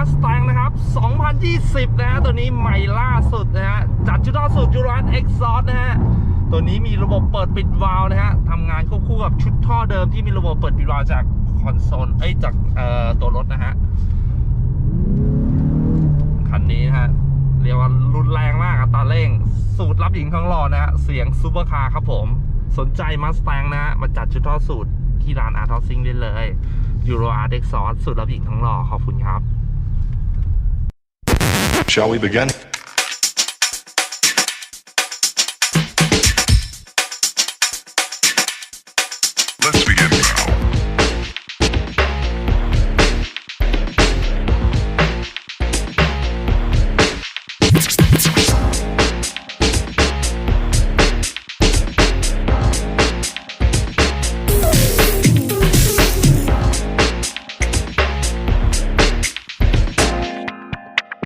2020 นะฮะ ตัวนี้ใหม่ล่าสุดนะฮะ จัดชุดล่าสุดยูรานเอ็กซอสนะฮะ ตัวนี้มีระบบเปิดปิดวาล์วนะฮะทำงานควบคู่กับชุดท่อเดิมที่มีระบบเปิดปิดวาล์วจากคอนโซล เอ้ย จากเอ่อตัวรถนะฮะ คันนี้นะฮะ เรียกว่ารุนแรงมากอัตราเร่ง สูตรรับหญิงทั้งหล่อนะฮะ เสียงซูเปอร์คาร์ครับผม สนใจมาส t ต n นะฮะ มาจัดชุดท่อสูตรที่ร้านอาร์ทอซิงได้เลยยูโรอาร์เด็กซอสสูตรรับหญิงทั้งหล่อขอบคุณครับ Shall we begin?